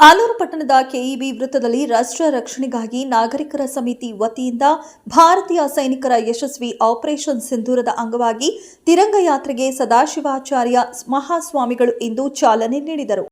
ಆಲೂರು ಪಟ್ಟಣದ ಕೆಇಬಿ ವೃತ್ತದಲ್ಲಿ ರಾಷ್ಟ್ರ ರಕ್ಷಣೆಗಾಗಿ ನಾಗರಿಕರ ಸಮಿತಿ ವತಿಯಿಂದ ಭಾರತೀಯ ಸೈನಿಕರ ಯಶಸ್ವಿ ಆಪರೇಷನ್ ಸಿಂಧೂರದ ಅಂಗವಾಗಿ ತಿರಂಗ ಯಾತ್ರೆಗೆ ಸದಾಶಿವಾಚಾರ್ಯ ಮಹಾಸ್ವಾಮಿಗಳು ಇಂದು ಚಾಲನೆ ನೀಡಿದರು.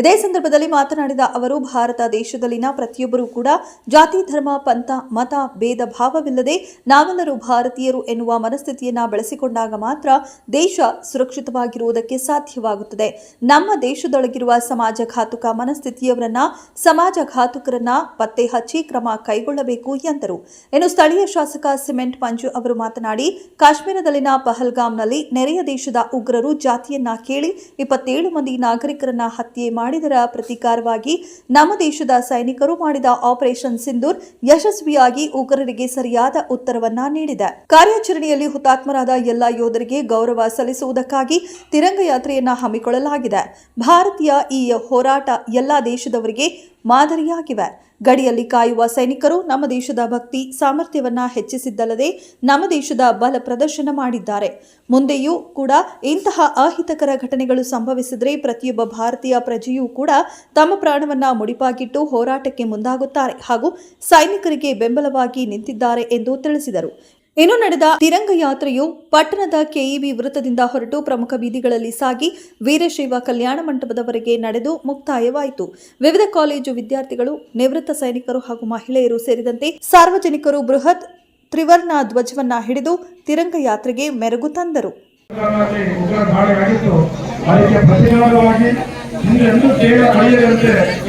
ಇದೇ ಸಂದರ್ಭದಲ್ಲಿ ಮಾತನಾಡಿದ ಅವರು, ಭಾರತ ದೇಶದಲ್ಲಿನ ಪ್ರತಿಯೊಬ್ಬರೂ ಕೂಡ ಜಾತಿ, ಧರ್ಮ, ಪಂಥ, ಮತ, ಭೇದ ಭಾವವಿಲ್ಲದೆ ನಾವೆಲ್ಲರೂ ಭಾರತೀಯರು ಎನ್ನುವ ಮನಸ್ಥಿತಿಯನ್ನ ಬೆಳೆಸಿಕೊಂಡಾಗ ಮಾತ್ರ ದೇಶ ಸುರಕ್ಷಿತವಾಗಿರುವುದಕ್ಕೆ ಸಾಧ್ಯವಾಗುತ್ತದೆ. ನಮ್ಮ ದೇಶದೊಳಗಿರುವ ಸಮಾಜಘಾತುಕ ಮನಸ್ಥಿತಿಯವರನ್ನ ಸಮಾಜಘಾತುಕರನ್ನ ಪತ್ತೆ ಹಚ್ಚಿ ಕ್ರಮ ಕೈಗೊಳ್ಳಬೇಕು ಎಂದರು. ಇನ್ನು ಸ್ಥಳೀಯ ಶಾಸಕ ಸಿಮೆಂಟ್ ಮಂಜು ಅವರು ಮಾತನಾಡಿ, ಕಾಶ್ಮೀರದಲ್ಲಿನ ಪಹಲ್ಗಾಮ್ನಲ್ಲಿ ನೆರೆಯ ದೇಶದ ಉಗ್ರರು ಜಾತಿಯನ್ನ ಕೇಳಿ ಇಪ್ಪತ್ತೇಳು ಮಂದಿ ನಾಗರಿಕರನ್ನ ಹತ್ಯೆ ಮಾಡಿದರ ಪ್ರತೀಕಾರವಾಗಿ ನಮ್ಮ ದೇಶದ ಸೈನಿಕರು ಮಾಡಿದ ಆಪರೇಷನ್ ಸಿಂಧೂರ್ ಯಶಸ್ವಿಯಾಗಿ ಉಗ್ರರಿಗೆ ಸರಿಯಾದ ಉತ್ತರವನ್ನ ನೀಡಿದೆ. ಕಾರ್ಯಾಚರಣೆಯಲ್ಲಿ ಹುತಾತ್ಮರಾದ ಎಲ್ಲ ಯೋಧರಿಗೆ ಗೌರವ ಸಲ್ಲಿಸುವುದಕ್ಕಾಗಿ ತಿರಂಗ ಯಾತ್ರೆಯನ್ನ ಹಮ್ಮಿಕೊಳ್ಳಲಾಗಿದೆ. ಭಾರತೀಯ ಈ ಹೋರಾಟ ಎಲ್ಲ ದೇಶದವರಿಗೆ ಮಾದರಿಯಾಗಿವೆ. ಗಡಿಯಲ್ಲಿ ಕಾಯುವ ಸೈನಿಕರು ನಮ್ಮ ದೇಶದ ಭಕ್ತಿ ಸಾಮರ್ಥ್ಯವನ್ನ ಹೆಚ್ಚಿಸಿದ್ದಲ್ಲದೆ ನಮ್ಮ ದೇಶದ ಬಲ ಪ್ರದರ್ಶನ ಮಾಡಿದ್ದಾರೆ. ಮುಂದೆಯೂ ಕೂಡ ಇಂತಹ ಅಹಿತಕರ ಘಟನೆಗಳು ಸಂಭವಿಸಿದರೆ ಪ್ರತಿಯೊಬ್ಬ ಭಾರತೀಯ ಪ್ರಜೆಯೂ ಕೂಡ ತಮ್ಮ ಪ್ರಾಣವನ್ನ ಮುಡಿಪಾಗಿಟ್ಟು ಹೋರಾಟಕ್ಕೆ ಮುಂದಾಗುತ್ತಾರೆ ಹಾಗೂ ಸೈನಿಕರಿಗೆ ಬೆಂಬಲವಾಗಿ ನಿಂತಿದ್ದಾರೆ ಎಂದು ತಿಳಿಸಿದರು. ಇನ್ನು ನಡೆದ ತಿರಂಗ ಯಾತ್ರೆಯು ಪಟ್ಟಣದ ಕೆಇಬಿ ವೃತ್ತದಿಂದ ಹೊರಟು ಪ್ರಮುಖ ಬೀದಿಗಳಲ್ಲಿ ಸಾಗಿ ವೀರಶೈವ ಕಲ್ಯಾಣ ಮಂಟಪದವರೆಗೆ ನಡೆದು ಮುಕ್ತಾಯವಾಯಿತು. ವಿವಿಧ ಕಾಲೇಜು ವಿದ್ಯಾರ್ಥಿಗಳು, ನಿವೃತ್ತ ಸೈನಿಕರು ಹಾಗೂ ಮಹಿಳೆಯರು ಸೇರಿದಂತೆ ಸಾರ್ವಜನಿಕರು ಬೃಹತ್ ತ್ರಿವರ್ಣ ಧ್ವಜವನ್ನ ಹಿಡಿದು ತಿರಂಗ ಯಾತ್ರೆಗೆ ಮೆರುಗು ತಂದರು.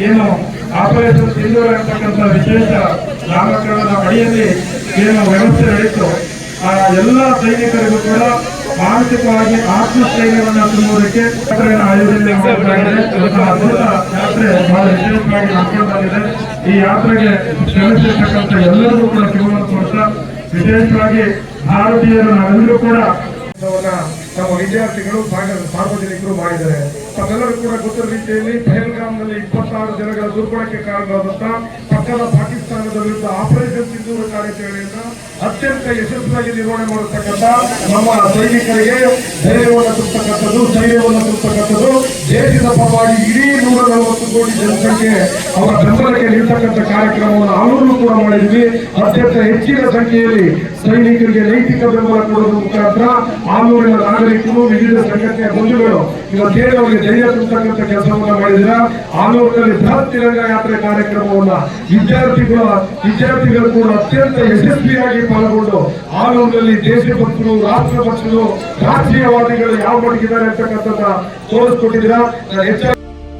ಏನು ಏನು ವ್ಯವಸ್ಥೆ ನಡೆಯಿತು ಆ ಎಲ್ಲ ಸೈನಿಕರಿಗೂ ಕೂಡ ಮಾನಸಿಕವಾಗಿ ಆತ್ಮಸ್ಥೈರ್ಯವನ್ನು ತುಂಬುವುದಕ್ಕೆ ಆಯೋಜನೆ ಅದ್ಭುತ ಯಾತ್ರೆ ಬಹಳ ವಿಶೇಷವಾಗಿ ನಡ್ಕೊಂಡು ಬಂದಿದೆ. ಈ ಯಾತ್ರೆಗೆ ಶ್ರಮಿಸಿರ್ತಕ್ಕಂಥ ಎಲ್ಲರಿಗೂ ಕೂಡ ಕೊಡ್ತಾ ವಿಶೇಷವಾಗಿ ಭಾರತೀಯರು ನಾವೆಲ್ಲರೂ ಕೂಡ ನಮ್ಮ ವಿದ್ಯಾರ್ಥಿಗಳು ಸಾರ್ವಜನಿಕರು ಮಾಡಿದ್ದಾರೆ. ತಮ್ಮೆಲ್ಲರೂ ಕೂಡ ಗೊತ್ತಿರುವ ರೀತಿಯಲ್ಲಿ ಪಹಲ್ಗಾಮ್ನಲ್ಲಿ ಇಪ್ಪತ್ತಾರು ಜನಗಳ ದುರ್ಬಳಕೆ ಕಾರಣವಾದಂತ ಪಕ್ಕದ ಪಾಕಿಸ್ತಾನದ ವಿರುದ್ಧ ಆಪರೇಷನ್ ಸಿಂಧೂರ ಕಾರ್ಯಾಚರಣೆಯನ್ನ ಅತ್ಯಂತ ಯಶಸ್ವಿಯಾಗಿ ನಿರ್ವಹಣೆ ಮಾಡತಕ್ಕಂತ ನಮ್ಮ ಸೈನಿಕರಿಗೆ ಧೈರ್ಯವನ್ನು ತುಂಬತಕ್ಕಂಥದ್ದು ಸ್ಥೈರ್ಯವನ್ನು ತುಂಬತಕ್ಕಂಥದ್ದು ದೇಶದ ಪರವಾಗಿ ಇಡೀ ನೂರ ನಲವತ್ತು ಕೋಟಿ ಜನಸಂಖ್ಯೆ ಅವರ ಬೆಂಬಲಕ್ಕೆ ನೀಡ್ತಕ್ಕಂಥ ಕಾರ್ಯಕ್ರಮವನ್ನು ಆಲೂರು ಕೂಡ ಮಾಡಿದ್ವಿ. ಅತ್ಯಂತ ಹೆಚ್ಚಿನ ಸಂಖ್ಯೆಯಲ್ಲಿ ಸೈನಿಕರಿಗೆ ನೈತಿಕ ಬೆಂಬಲ ಕೊಡೋದ್ರ ಮುಖಾಂತರ ಆಲೂರಿನ ನಾಗರಿಕರು ವಿವಿಧ ಸಂಘಟನೆಯ ಬಂಧುಗಳು ಇವತ್ತೇನು ಅವರಿಗೆ ಧೈರ್ಯ ತುಂಬತಕ್ಕಂಥ ಕೆಲಸವನ್ನ ಮಾಡಿದಿರ ಆಲೂರಿನಲ್ಲಿ ಬೃಹತ್ ಯಾತ್ರೆ ಕಾರ್ಯಕ್ರಮವನ್ನ ವಿದ್ಯಾರ್ಥಿಗಳ ವಿದ್ಯಾರ್ಥಿಗಳು ಕೂಡ ಅತ್ಯಂತ ಯಶಸ್ವಿಯಾಗಿ ಪಾಲ್ಗೊಂಡು ಆಲೂರಿನಲ್ಲಿ ದೇಶಭಕ್ತರು, ರಾಷ್ಟ್ರಭಕ್ತರು, ರಾಷ್ಟ್ರೀಯವಾದಿಗಳು ಯಾವ ಮಟ್ಟಿಗಿದ್ದಾರೆ ಅಂತಕ್ಕಂಥದ್ದನ್ನ ತೋರಿಸ್ಕೊಟ್ಟಿದ್ದೀರಾ? ನಾನು ಹೆಚ್ಚಾಗಿ